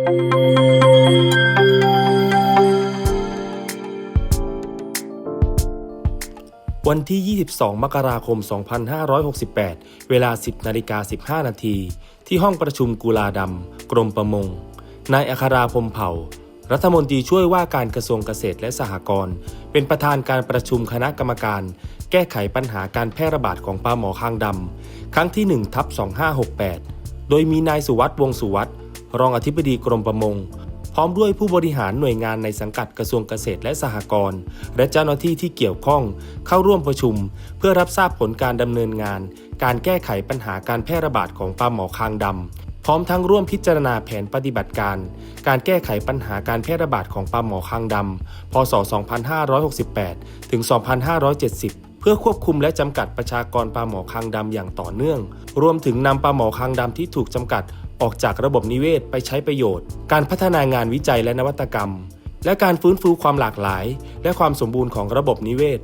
วันที่ 22 มกราคม 2568 เวลา 10 นาฬิกา 15 นาที ที่ห้องประชุมกุลาดำ กรมประมง นายอัคราพมเผ่า รัฐมนตรีช่วยว่าการกระทรวงเกษตรและสหกรณ์ เป็นประธานการประชุมคณะกรรมการ แก้ไขปัญหาการแพร่ระบาดของปลาหมอคางดำ ครั้งที่1ทับ2568 โดยมีนายสุวัสด์วงสุวัสด์ รองอธิบดีกรมประมง พร้อมด้วยผู้บริหารหน่วยงานในสังกัดกระทรวงเกษตรและสหกรณ์และเจ้าหน้าที่ที่เกี่ยวข้อง เข้าร่วมประชุม เพื่อรับทราบผลการดำเนินงาน การแก้ไขปัญหาการแพร่ระบาดของปลาหมอคางดำพร้อมทั้งร่วมพิจารณาแผนปฏิบัติการ การแก้ไขปัญหาการแพร่ระบาดของปลาหมอคางดำ พศ 2568 ถึง 2570 เพื่อควบคุมและจำกัดประชากรปลาหมอคางดำอย่างต่อเนื่อง รวมถึงนำปลาหมอคางดำที่ถูกจำกัด ออกจากระบบนิเวศไปใช้ประโยชน์ การพัฒนางานวิจัยและนวัตกรรม และการฟื้นฟูความหลากหลาย และความสมบูรณ์ของระบบนิเวศ